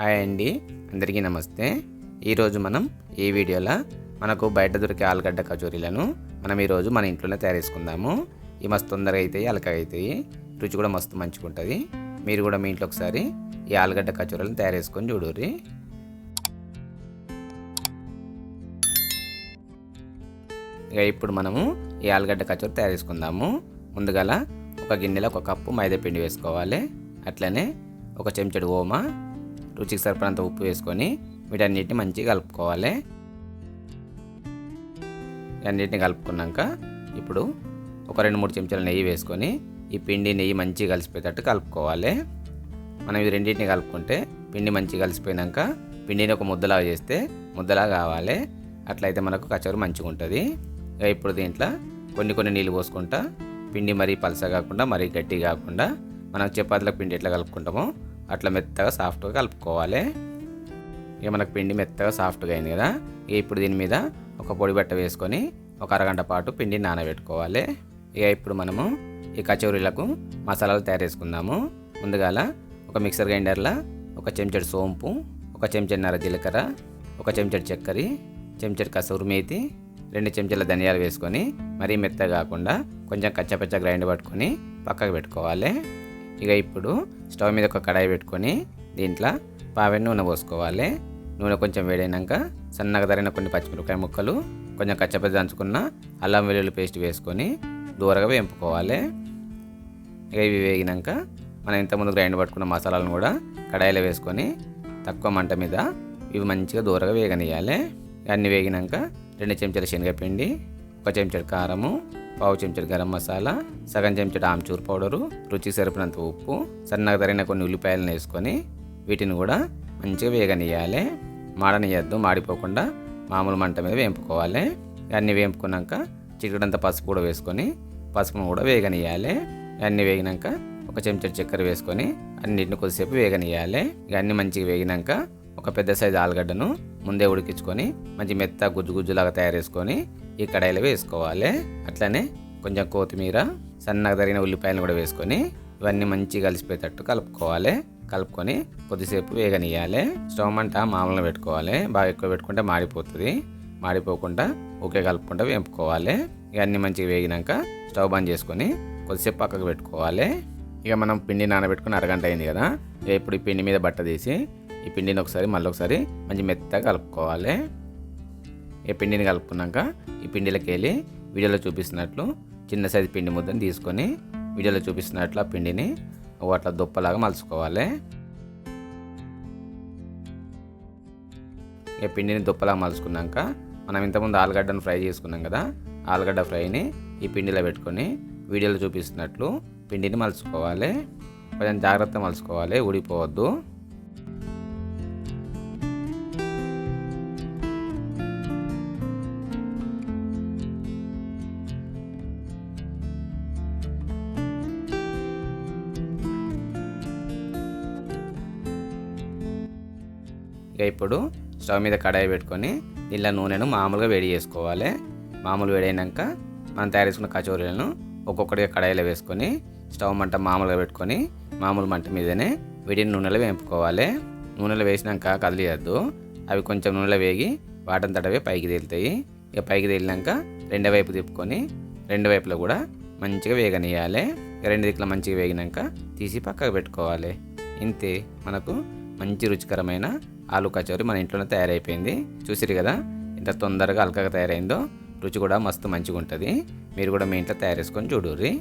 Hi అండి. అందరికీ నమస్తే. ఈరోజు మనం ఈ వీడియోలో మనకు బయట దొరికే ఆలుగడ్డ కచోరీలను మనం ఈరోజు మన ఇంట్లోనే తయారు చేసుకుందాము. ఈ మస్తు తొందరగా అవుతాయి అలకగా అవుతాయి రుచి కూడా మస్తు మంచిగా ఉంటుంది. మీరు కూడా మీ ఇంట్లో ఒకసారి ఈ ఆలుగడ్డ కచోరీలను తయారు చేసుకొని చూడుర్రి. ఇక ఇప్పుడు మనము ఈ ఆలుగడ్డ కచోరీ తయారు చేసుకుందాము. ముందుగల ఒక గిన్నెలో ఒక కప్పు మైదా పిండి వేసుకోవాలి. అట్లనే ఒక చెంచడు ఓమా రుచికి సరిపడంత ఉప్పు వేసుకొని వీటన్నిటిని మంచిగా కలుపుకోవాలి. అన్నిటిని కలుపుకున్నాక ఇప్పుడు ఒక రెండు మూడు చెంచాల నెయ్యి వేసుకొని ఈ పిండి నెయ్యి మంచిగా కలిసిపోయేటట్టు కలుపుకోవాలి. మనం ఈ రెండింటిని కలుపుకుంటే పిండి మంచిగా కలిసిపోయినాక పిండిని ఒక ముద్దలాగా చేస్తే ముద్దలా కావాలి. అట్లయితే మనకు కచోరి మంచిగా ఉంటుంది. ఇక ఇప్పుడు దీంట్లో కొన్ని కొన్ని నీళ్ళు పోసుకుంటా పిండి మరీ పలస కాకుండా మరీ గట్టి కాకుండా మనం చపాతీలకు పిండి ఎట్లా కలుపుకుంటామో అట్లా మెత్తగా సాఫ్ట్గా కలుపుకోవాలి. ఇక మనకు పిండి మెత్తగా సాఫ్ట్గా అయింది కదా ఇక ఇప్పుడు దీని మీద ఒక పొడి బట్ట వేసుకొని ఒక అరగంట పాటు పిండిని నానబెట్టుకోవాలి. ఇక ఇప్పుడు మనము ఈ కచోరీలకు మసాలాలు తయారు చేసుకుందాము. ముందుగాల ఒక మిక్సర్ గ్రైండర్లో ఒక చెంచడు సోంపు ఒక చెంచన్నర జీలకర్ర ఒక చెంచడు చక్కెర చెంచడు కసూరు మేతి రెండు చెంచాల ధనియాలు వేసుకొని మరీ మెత్తగా కాకుండా కొంచెం కచ్చపచ్చ గ్రైండ్ పట్టుకొని పక్కకు పెట్టుకోవాలి. ఇక ఇప్పుడు స్టవ్ మీద ఒక కడాయి పెట్టుకొని దీంట్లో పావెన్ నూనె పోసుకోవాలి. నూనె కొంచెం వేడైనాక సన్నగా తరిగిన కొన్ని పచ్చిమిరపకాయ ముక్కలు కొంచెం కచ్చపచ్చ దంచుకున్న అల్లం వెల్లుల్లి పేస్ట్ వేసుకొని దూరగా వేంపుకోవాలి. ఇక ఇవి వేగినాక మనం ఇంతకుముందు గ్రైండ్ పట్టుకున్న మసాలాలను కూడా కడాయిలో వేసుకొని తక్కువ మంట మీద ఇవి మంచిగా దూరగా వేగనియాలి అన్నీ వేగినాక రెండు చెంచాల శనగపిండి ఒక చెంచాడు కారము పావు చెంచాడు గరం మసాలా సగం చెంచాడు ఆమ్చూర్ పౌడరు రుచికి సరిపడినంత ఉప్పు సన్నగా తరిగిన కొన్ని ఉల్లిపాయలను వేసుకొని వీటిని కూడా మంచిగా వేగనియాలి మాడనియద్దు మాడిపోకుండా మామూలు మంట మీద వేంపుకోవాలి. అన్నీ వేంపుకున్నాక చిక్కడంత పసుపు కూడా వేసుకొని పసుపును కూడా వేగనియాలి అన్నీ వేగినాక ఒక చెంచా చక్కెర వేసుకొని అన్నిటిని కొద్దిసేపు వేగనియాలి ఇక అన్ని మంచిగా వేగినాక ఒక పెద్ద సైజు ఆలుగడ్డను ముందే ఉడికించుకొని మంచి మెత్త గుజ్జు గుజ్జులాగా తయారు చేసుకొని ఈ కడాయిలో వేసుకోవాలి. అట్లనే కొంచెం కొత్తిమీర సన్నగా తరిగిన ఉల్లిపాయలు కూడా వేసుకొని ఇవన్నీ మంచిగా కలిసిపోయేటట్టు కలుపుకోవాలి. కలుపుకొని కొద్దిసేపు వేగనియాలి స్టవ్ మంట మామూలుగా పెట్టుకోవాలి. బాగా ఎక్కువ పెట్టుకుంటే మాడిపోతుంది. మాడిపోకుండా ఒకే కలుపుకుంటా వేపుకోవాలి. ఇక అన్నీ మంచిగా వేగినాక స్టవ్ బంద్ చేసుకొని కొద్దిసేపు పక్కకు పెట్టుకోవాలి. ఇక మనం పిండి నానబెట్టుకుని అరగంట అయింది కదా. ఇప్పుడు ఈ పిండి మీద బట్ట తీసి ఈ పిండిని ఒకసారి మళ్ళీ ఒకసారి మంచి మెత్తగా కలుపుకోవాలి. ఈ పిండిని కలుపుకున్నాక ఈ పిండిలోకి వెళ్ళి వీడియోలో చూపిస్తున్నట్లు చిన్న సైజు పిండి ముద్దని తీసుకొని వీడియోలో చూపిస్తున్నట్లు ఆ పిండిని అట్లా దుప్పలాగా మలుచుకోవాలి. ఈ పిండిని దుప్పలాగా మలుచుకున్నాక మనం ఇంతకుముందు ఆలుగడ్డను ఫ్రై చేసుకున్నాం కదా ఆలుగడ్డ ఫ్రైని ఈ పిండిలో పెట్టుకొని వీడియోలో చూపిస్తున్నట్లు పిండిని మలుచుకోవాలి. కొంచెం జాగ్రత్త మలుచుకోవాలి ఊడిపోవద్దు. ఇక ఇప్పుడు స్టవ్ మీద కడాయి పెట్టుకొని దీనిలో నూనెను మామూలుగా వేడి చేసుకోవాలి. మామూలు వేడైనాక మనం తయారు చేసుకున్న కచోరీలను ఒక్కొక్కటిగా కడాయిలో వేసుకొని స్టవ్ మంట మామూలుగా పెట్టుకొని మామూలు మంట మీదనే వేడిని నూనెలో వేపుకోవాలి. నూనెలో వేసినాక కదిలియద్దు. అవి కొంచెం నూనెలో వేగి వాటం తడవే పైకి తేలుతాయి. ఇక పైకి తేలినాక రెండో వైపు తిప్పుకొని రెండు వైపులో కూడా మంచిగా వేగనియాలి రెండు దిక్కుల మంచిగా వేగినాక తీసి పక్కకు పెట్టుకోవాలి. ఇంతే మనకు మంచి రుచికరమైన ఆలు కచోరీ మన ఇంట్లోనే తయారైపోయింది. చూసిరు కదా ఇంత తొందరగా అల్కగా తయారైందో. రుచి కూడా మస్తు మంచిగా ఉంటుంది మీరు కూడా మీ ఇంట్లో తయారు చేసుకొని చూడుర్రి.